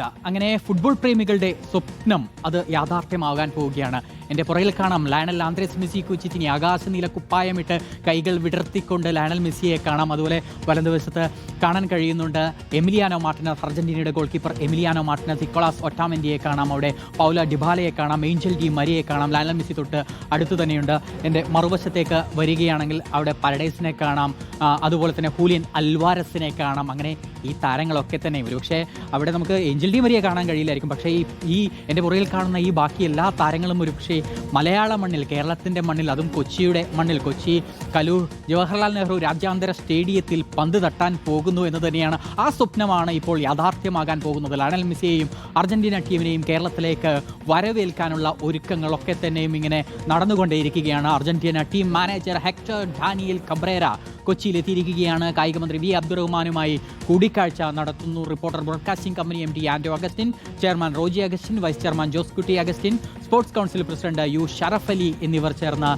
അങ്ങനെ ഫുട്ബോൾ പ്രേമികളുടെ സ്വപ്നം അത് യാഥാർത്ഥ്യമാകാൻ പോവുകയാണ്. എന്റെ പുറകിൽ കാണാം. ലയണൽ ആന്ത്രേസ് മെസ്സി കുച്ചിറ്റിനി ആകാശ നീല കുപ്പായമിട്ട് കൈകൾ വിടർത്തിക്കൊണ്ട് ലയണൽ മെസ്സിയെ കാണാം. അതുപോലെ വലതുവശത്ത് കാണാൻ കഴിയുന്നുണ്ട് എമിലിയാനോ മാർട്ടിനസ് അർജന്റീനയുടെ goalkeeper Emiliano Martinez Nicolas ഒറ്റാമെൻഡിയെ കാണാം. അവിടെ പൗല ഡിബാലയെ കാണാം ഏഞ്ചൽ ഡി മരിയെ കാണാം. ലയണൽ മെസ്സി തൊട്ട് അടുത്ത് തന്നെയുണ്ട്. എന്റെ മറുവശത്തേക്ക് വരികയാണെങ്കിൽ അവിടെ പരഡൈസിനെ കാണാം. അതുപോലെ തന്നെ ഹൂലിയൻ അൽവാരസിനെ കാണാം. അങ്ങനെ ഈ താരങ്ങളൊക്കെ തന്നെ. വരും പക്ഷേ അവിടെ നമുക്ക് ഏഞ്ചൽ ഡി മരിയെ കാണാൻ കഴിയില്ലായിരിക്കും. പക്ഷേ ഈ ഈ എന്റെ പുറകിൽ കാണുന്ന ഈ ബാക്കി എല്ലാ താരങ്ങളും ഒരുപക്ഷെ മലയാള മണ്ണിൽ കേരളത്തിന്റെ മണ്ണിൽ അതും കൊച്ചിയുടെ മണ്ണിൽ. കൊച്ചി കലൂർ ജവഹർലാൽ നെഹ്റു രാജ്യാന്തര സ്റ്റേഡിയത്തിൽ പന്ത് തട്ടാൻ പോകുന്നു എന്ന് തന്നെയാണ്. ആ സ്വപ്നമാണ് ഇപ്പോൾ യാഥാർത്ഥ്യമാകാൻ പോകുന്നത്. ലയണൽ മെസ്സിയെയും അർജന്റീന ടീമിനെയും കേരളത്തിലേക്ക് വരവേൽക്കാനുള്ള ഒരുക്കങ്ങളൊക്കെ തന്നെയും ഇങ്ങനെ നടന്നുകൊണ്ടേയിരിക്കുകയാണ്. Argentina team manager Hector Daniel Cabrera കൊച്ചിയിൽ എത്തിയിരിക്കുകയാണ് കായിക മന്ത്രി വി അബ്ദുറഹ്മാനുമായി കൂടിക്കാഴ്ച നടത്തുന്നു. Reporter broadcasting company M T Anto Augustine chairman Roji Augustine vice chairman Josekutty Augustine sports council president U Sharaf Ali എന്നിവർ ചേർന്ന്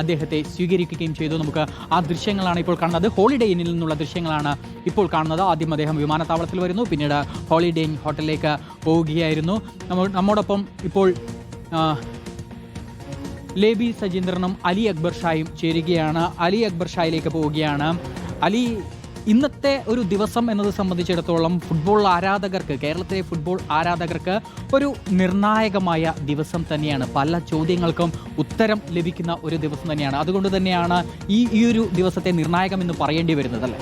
അദ്ദേഹത്തെ സ്വീകരിക്കുകയും ചെയ്തു. നമുക്ക് ആ ദൃശ്യങ്ങളാണ് ഇപ്പോൾ കാണുന്നത്. ഹോളിഡേ ഇന്നിൽ നിന്നുള്ള ദൃശ്യങ്ങളാണ് ഇപ്പോൾ കാണുന്നത്. ആദ്യം അദ്ദേഹം വിമാനത്താവളത്തിൽ വരുന്നു പിന്നീട് ഹോളിഡേ ഇൻ ഹോട്ടലിലേക്ക് പോവുകയായിരുന്നു. നമ്മ നമ്മോടൊപ്പം ഇപ്പോൾ ലേബി സജീന്ദ്രനും അലി അക്ബർ ഷായും ചേരുകയാണ്. അലി അക്ബർ ഷായിലേക്ക് പോവുകയാണ്. അലി ഇന്നത്തെ ഒരു ദിവസം എന്നത് സംബന്ധിച്ചിടത്തോളം ഫുട്ബോൾ ആരാധകർക്ക് കേരളത്തിലെ ഫുട്ബോൾ ആരാധകർക്ക് ഒരു നിർണായകമായ ദിവസം തന്നെയാണ്. പല ചോദ്യങ്ങൾക്കും ഉത്തരം ലഭിക്കുന്ന ഒരു ദിവസം തന്നെയാണ്. അതുകൊണ്ട് തന്നെയാണ് ഈ ഈ ഒരു ദിവസത്തെ നിർണായകം എന്ന് പറയേണ്ടി വരുന്നത് അല്ലേ?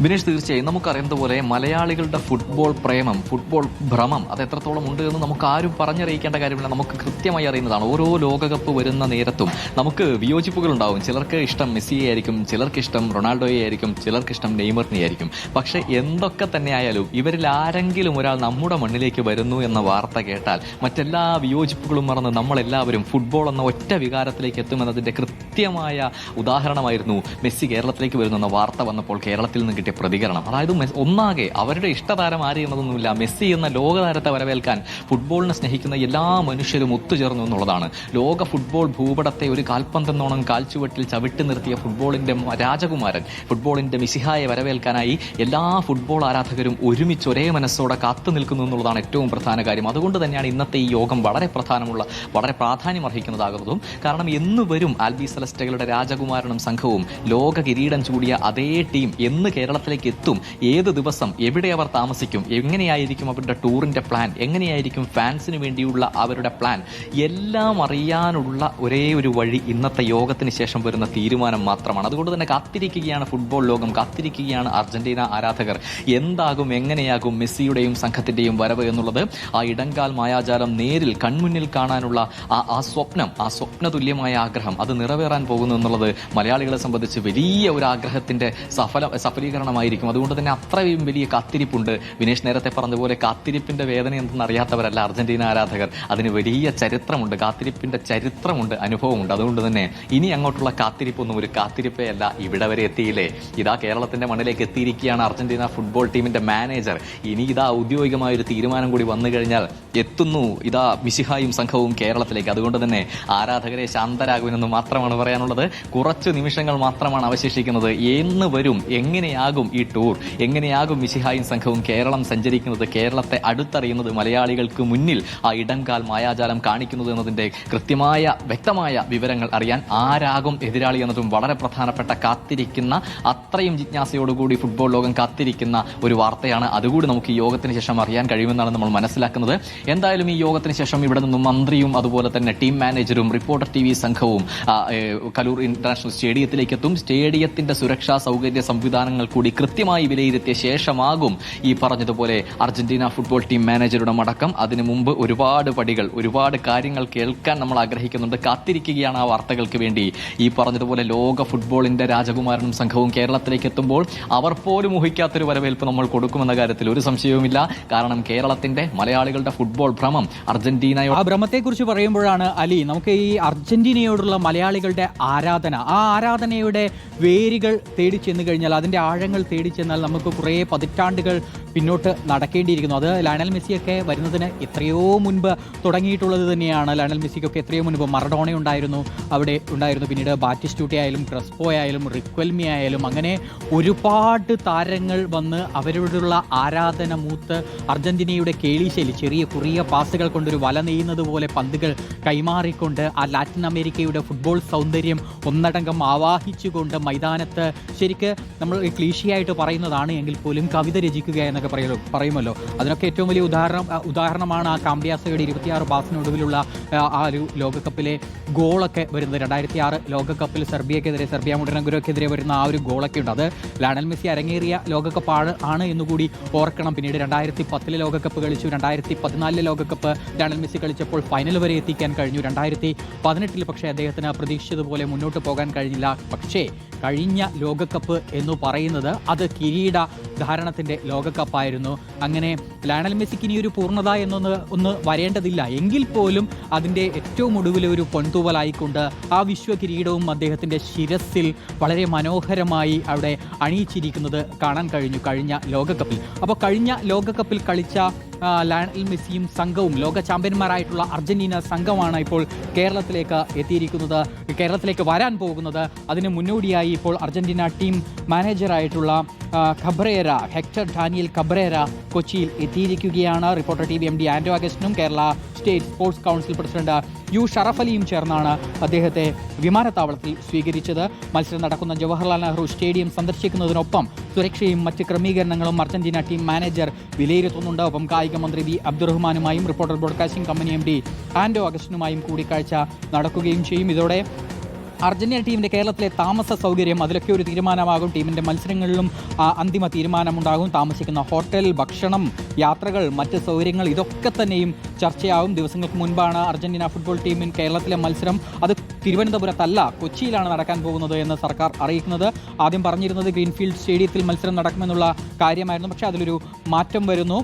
ബിനേഷ് തീർച്ചയായും നമുക്കറിയുന്നത് പോലെ മലയാളികളുടെ ഫുട്ബോൾ പ്രേമം ഫുട്ബോൾ ഭ്രമം അത് എത്രത്തോളം ഉണ്ട് എന്ന് നമുക്ക് ആരും പറഞ്ഞറിയിക്കേണ്ട കാര്യമില്ല. നമുക്ക് കൃത്യമായി അറിയുന്നതാണ്. ഓരോ ലോകകപ്പ് വരുന്ന നേരത്തും നമുക്ക് വിയോജിപ്പുകൾ ഉണ്ടാവും. ചിലർക്ക് ഇഷ്ടം മെസ്സിയെ ആയിരിക്കും ചിലർക്ക് ഇഷ്ടം റൊണാൾഡോയെ ആയിരിക്കും ചിലർക്ക് ഇഷ്ടം നെയ്മറിനെ ആയിരിക്കും. പക്ഷേ എന്തൊക്കെ തന്നെ ആയാലും ഇവരിൽ ആരെങ്കിലും ഒരാൾ നമ്മുടെ മണ്ണിലേക്ക് വരുന്നു എന്ന വാർത്ത കേട്ടാൽ മറ്റെല്ലാ വിയോജിപ്പുകളും മറന്ന് നമ്മളെല്ലാവരും ഫുട്ബോൾ എന്ന ഒറ്റ വികാരത്തിലേക്ക് എത്തുമെന്നതിന്റെ കൃത്യമായ ഉദാഹരണമായിരുന്നു മെസ്സി കേരളത്തിലേക്ക് വരുന്നു എന്ന വാർത്ത വന്നപ്പോൾ കേരളത്തിൽ നിന്ന് കിട്ടിയ പ്രതികരണം. അതായത് ഒന്നാകെ അവരുടെ ഇഷ്ടതാരം ആര് എന്നതൊന്നുമില്ല. മെസ്സി എന്ന ലോകതാരത്തെ വരവേൽക്കാൻ ഫുട്ബോളിനെ സ്നേഹിക്കുന്ന എല്ലാ മനുഷ്യരും ഒത്തുചേർന്നു എന്നുള്ളതാണ്. ലോക ഫുട്ബോൾ ഭൂപടത്തെ ഒരു കാൽപന്തെന്നോണം കാൽച്ചുവട്ടിൽ ചവിട്ടി നിർത്തിയ ഫുട്ബോളിന്റെ രാജകുമാരൻ ഫുട്ബോളിന്റെ മിസിഹായെ വരവേൽക്കാനായി എല്ലാ ഫുട്ബോൾ ആരാധകരും ഒരുമിച്ച് ഒരേ മനസ്സോടെ കാത്തു നിൽക്കുന്നു എന്നുള്ളതാണ് ഏറ്റവും പ്രധാന കാര്യം. അതുകൊണ്ട് തന്നെയാണ് ഇന്നത്തെ ഈ യോഗം വളരെ പ്രധാനമുള്ള വളരെ പ്രാധാന്യം അർഹിക്കുന്നതാകുന്നതും. കാരണം എന്ന് വരും ആൽബി സെലസ്റ്റകളുടെ രാജകുമാരനും സംഘവും ലോക കിരീടം ചൂടിയ അതേ ടീം എന്ന് കേരളത്തിലേക്ക് എത്തും ഏത് ദിവസം എവിടെ അവർ താമസിക്കും എങ്ങനെയായിരിക്കും അവരുടെ ടൂറിന്റെ പ്ലാൻ എങ്ങനെയായിരിക്കും ഫാൻസിന് വേണ്ടിയുള്ള അവരുടെ പ്ലാൻ എല്ലാം അറിയാനുള്ള ഒരേ ഒരു വഴി ഇന്നത്തെ യോഗത്തിന് ശേഷം വരുന്ന തീരുമാനം മാത്രമാണ്. അതുകൊണ്ട് തന്നെ കാത്തിരിക്കുകയാണ് ഫുട്ബോൾ ലോകം കാത്തിരിക്കുകയാണ് അർജന്റീന ആരാധകർ. എന്താകും എങ്ങനെയാകും മെസ്സിയുടെയും സംഘത്തിന്റെയും വരവ് എന്നുള്ളത് ആ ഇടങ്കാൽ മായാജാലം നേരിൽ കൺമുന്നിൽ കാണാനുള്ള ആ ആ സ്വപ്നം ആ സ്വപ്നതുല്യമായ ആഗ്രഹം അത് നിറവേറാൻ പോകുന്നു എന്നുള്ളത് മലയാളികളെ സംബന്ധിച്ച് വലിയ ഒരു ആഗ്രഹത്തിന്റെ സഫല സഫലീകരണമായിരിക്കും അതുകൊണ്ട് തന്നെ അത്രയും വലിയ കാത്തിരിപ്പുണ്ട്. വിനേഷ് നേരത്തെ പറഞ്ഞതുപോലെ കാത്തിരിപ്പിന്റെ വേദന എന്തെന്ന് അറിയാത്തവരല്ല അർജന്റീന ആരാധകർ. അതിന് വലിയ ചരിത്രമുണ്ട്. കാത്തിരിപ്പിന്റെ ചരിത്രമുണ്ട് അനുഭവമുണ്ട്. അതുകൊണ്ട് തന്നെ ഇനി അങ്ങോട്ടുള്ള കാത്തിരിപ്പൊന്നും ഒരു കാത്തിരിപ്പേ അല്ല. ഇവിടെ വരെ എത്തിയില്ലേ? ഇതാ കേരളത്തിന്റെ മണ്ണിലേക്ക് എത്തിയിരിക്കുകയാണ് അർജന്റീന ഫുട്ബോൾ ടീമിന്റെ മാനേജർ. ഇനി ഇതാ ഔദ്യോഗികമായ ഒരു തീരുമാനം കൂടി വന്നു കഴിഞ്ഞാൽ എത്തുന്നു. ഇതാ മിശിഹായും സംഘവും കേരളത്തിലേക്ക്. അതുകൊണ്ട് തന്നെ ആരാധകരെ ശാന്തരാകുമെന്ന് മാത്രമാണ് പറയാനുള്ളത്. കുറച്ച് നിമിഷങ്ങൾ മാത്രമാണ് അവശേഷിക്കുന്നത്. എന്ന് വരും. എങ്ങനെയാകും? ഈ ടൂർ. എങ്ങനെയാകും മിശിഹായും സംഘവും കേരളം സഞ്ചരിക്കുന്നത്? കേരളത്തെ അടുത്തറിയുന്നത് മലയാളികൾക്ക് മുന്നിൽ ആ ഇടംകാൽ മായാജാലം കാണിക്കുന്നത് എന്നതിന്റെ കൃത്യമായ വ്യക്തമായ വിവരങ്ങൾ അറിയാൻ ആരാകും എതിരാളി എന്നതും വളരെ പ്രധാനപ്പെട്ട കാത്തിരിക്കുന്ന അത്രയും ജിജ്ഞാസയോടുകൂടി ഫുട്ബോൾ ലോകം കാത്തിരിക്കുന്ന ഒരു വാർത്തയാണ്. അതുകൂടി നമുക്ക് ഈ യോഗത്തിന് ശേഷം അറിയാൻ കഴിയുമെന്നാണ് നമ്മൾ മനസ്സിലാക്കുന്നത്. എന്തായാലും ഈ യോഗത്തിന് ശേഷം ഇവിടെ നിന്നും മന്ത്രിയും അതുപോലെ തന്നെ ടീം മാനേജറും റിപ്പോർട്ടർ ടി വി സംഘവും കലൂർ ഇന്റർനാഷണൽ സ്റ്റേഡിയത്തിലേക്ക് എത്തും. സ്റ്റേഡിയത്തിന്റെ സുരക്ഷാ സൗകര്യ സംവിധാനങ്ങൾ കൂടി കൃത്യമായി വിലയിരുത്തിയ ശേഷമാകും ഈ പറഞ്ഞതുപോലെ അർജന്റീന ഫുട്ബോൾ ടീം മാനേജറുടെ മടക്കം. അതിനു മുമ്പ് ഒരുപാട് പടികൾ ഒരുപാട് കാര്യങ്ങൾ കേൾക്കാൻ നമ്മൾ ആഗ്രഹിക്കുന്നുണ്ട്. കാത്തിരിക്കുകയാണ് ആ വാർത്തകൾക്ക് വേണ്ടി. ഈ പറഞ്ഞതുപോലെ ലോക ഫുട്ബോളിന്റെ രാജകുമാരനും സംഘവും കേരളത്തിലേക്ക് എത്തുമ്പോൾ അവർ പോലും ഊഹിക്കാത്തൊരു വരവേൽപ്പ് നമ്മൾ കൊടുക്കുമെന്ന കാര്യത്തിൽ ഒരു സംശയവുമില്ല. കാരണം കേരളത്തിന്റെ മലയാളികളുടെ ഫുട്ബോൾ ഭ്രമം അർജന്റീനയോ ആ ഭ്രമത്തെക്കുറിച്ച് പറയുമ്പോഴാണ് അലി നമുക്ക് ഈ അർജന്റീനയോടുള്ള മലയാളികളുടെ ആരാധന. ആ ആരാധനയുടെ വേരുകൾ തേടി ചെന്ന് കഴിഞ്ഞാൽ അതിന്റെ ആഴങ്ങൾ തേടി ചെന്നാൽ നമുക്ക് കുറേ പതിറ്റാണ്ടുകൾ പിന്നോട്ട് നടക്കേണ്ടിയിരിക്കുന്നു. അത് ലയണൽ മെസ്സിയൊക്കെ വരുന്നതിന് എത്രയോ മുൻപ് തുടങ്ങിയിട്ടുള്ളത് തന്നെയാണ്. ലയണൽ മെസ്സിക്കൊക്കെ എത്രയോ മുൻപ് മറഡോണ ഉണ്ടായിരുന്നു. അവിടെ ഉണ്ടായിരുന്നു. പിന്നീട് ബാറ്റിസ്റ്റൂട്ടി ആയാലും ക്രസ്പോ ആയാലും റിക്വൽമി ആയാലും അങ്ങനെ ഒരുപാട് താരങ്ങൾ വന്ന് അവരോടുള്ള ആരാധന മൂത്ത് അർജന്റീനയുടെ കേളിശൈലി ചെറിയ കുറിയ പാസുകൾ കൊണ്ടൊരു വല നെയ്യുന്നത് പോലെ പന്തുകൾ കൈമാറിക്കൊണ്ട് ആ ലാറ്റിൻ അമേരിക്കയുടെ ഫുട്ബോൾ സൗന്ദര്യം ഒന്നടങ്കം ആവാഹിച്ചുകൊണ്ട് മൈതാനത്ത് ശരിക്ക് നമ്മൾ ക്ലീഷിയായിട്ട് പറയുന്നതാണ് എങ്കിൽ പോലും കവിത രചിക്കുക എന്നൊക്കെ പറയലോ പറയുമല്ലോ. അതിനൊക്കെ ഏറ്റവും വലിയ ഉദാഹരണം ഉദാഹരണമാണ് ആ കാമ്പ്യാസയുടെ ഇരുപത്തിയാറ് പാസിനൊടുവിലുള്ള ആ, ഒരു ലോകകപ്പിലെ ഗോളൊക്കെ വരുന്നത്. രണ്ടായിരത്തി ആറ് ലോകകപ്പിൽ സെർബിയക്കെതിരെ സെർബിയ മുടനഗുരക്കെതിരെ വരുന്ന ആ ഒരു ഗോളൊക്കെ ഉണ്ട്. അത് ലയണൽ മെസ്സി അരങ്ങേറിയ ലോകകപ്പാണ് ആണ് എന്നുകൂടി ഓർക്കണം. പിന്നീട് രണ്ടായിരത്തി പത്തിലെ ലോകകപ്പ് കളിച്ചു. രണ്ടായിരത്തി പതിനാലിലെ ലോകകപ്പ് ലയണൽ മെസ്സി കളിച്ചപ്പോൾ ഫൈനൽ വരെ എത്തിക്കാൻ കഴിഞ്ഞു. രണ്ടായിരത്തി പതിനെട്ടിൽ പക്ഷേ അദ്ദേഹത്തിന് പ്രതീക്ഷിച്ചതുപോലെ മുന്നോട്ട് പോകാൻ കഴിഞ്ഞില്ല. പക്ഷേ കഴിഞ്ഞ ലോകകപ്പ് എന്ന് പറയുന്നത് അത് കിരീട ധാരണത്തിന്റെ ലോകകപ്പായിരുന്നു. അങ്ങനെ ലയണൽ മെസ്സിക്ക് ഇനി ഒരു പൂർണത എന്നൊന്ന് ഒന്ന് വരേണ്ടതില്ല. എങ്കിൽ പോലും അതിന്റെ ഏറ്റവും ഒടുവിലെ ഒരു പൊൻതൂവലായിക്കൊണ്ട് ആ വിശ്വ കിരീടവും അദ്ദേഹത്തിന്റെ ശിരസിൽ വളരെ മനോഹരമായി അവിടെ അണിയിച്ചിരിക്കുന്നത് കാണാൻ കഴിഞ്ഞു കഴിഞ്ഞ ലോകകപ്പിൽ. അപ്പോൾ കഴിഞ്ഞ ലോകകപ്പിൽ കളിച്ച ലയണൽ മെസ്സിയും സംഘവും ലോക ചാമ്പ്യന്മാരായിട്ടുള്ള അർജന്റീന സംഘമാണ് ഇപ്പോൾ കേരളത്തിലേക്ക് എത്തിയിരിക്കുന്നത് കേരളത്തിലേക്ക് വരാൻ പോകുന്നത്. അതിന് മുന്നോടിയായി ഇപ്പോൾ അർജന്റീന ടീം മാനേജറായിട്ടുള്ള ഖബ്രേര ഹെക്ടർ ഡാനിയൽ ഖബ്രേര കൊച്ചിയിൽ എത്തിയിരിക്കുകയാണ്. Reporter T V M D Anto അഗസ്റ്റിനും Kerala state sports council president U Sharaf അലിയും ചേർന്നാണ് അദ്ദേഹത്തെ വിമാനത്താവളത്തിൽ സ്വീകരിച്ചത്. മത്സരം നടക്കുന്ന ജവഹർലാൽ നെഹ്റു സ്റ്റേഡിയം സന്ദർശിക്കുന്നതിനൊപ്പം സുരക്ഷയും മറ്റ് ക്രമീകരണങ്ങളും അർജന്റീന ടീം മാനേജർ വിലയിരുത്തുന്നുണ്ട്. ഒപ്പം കായിക മന്ത്രി V അബ്ദുറഹ്മാനുമായും reporter broadcasting company M D Anto അഗസ്റ്റിനുമായും കൂടിക്കാഴ്ച നടക്കുകയും ചെയ്യും. ഇതോടെ അർജന്റീന ടീമിന്റെ കേരളത്തിലെ താമസ സൗകര്യം അതിലൊക്കെ ഒരു തീരുമാനമാകും. ടീമിന്റെ മത്സരങ്ങളിലും അന്തിമ തീരുമാനമുണ്ടാകും. താമസിക്കുന്ന ഹോട്ടൽ ഭക്ഷണം യാത്രകൾ മറ്റ് സൗകര്യങ്ങൾ ഇതൊക്കെ തന്നെയും ചർച്ചയാകും. ദിവസങ്ങൾക്ക് മുൻപാണ് അർജന്റീന ഫുട്ബോൾ ടീമിൻ കേരളത്തിലെ മത്സരം. അത് തിരുവനന്തപുരത്തല്ല കൊച്ചിയിലാണ് നടക്കാൻ പോകുന്നത് എന്ന് സർക്കാർ അറിയിക്കുന്നത്. ആദ്യം പറഞ്ഞിരുന്നത് ഗ്രീൻഫീൽഡ് സ്റ്റേഡിയത്തിൽ മത്സരം നടക്കുമെന്നുള്ള കാര്യമായിരുന്നു. പക്ഷേ അതിലൊരു മാറ്റം വരുന്നു.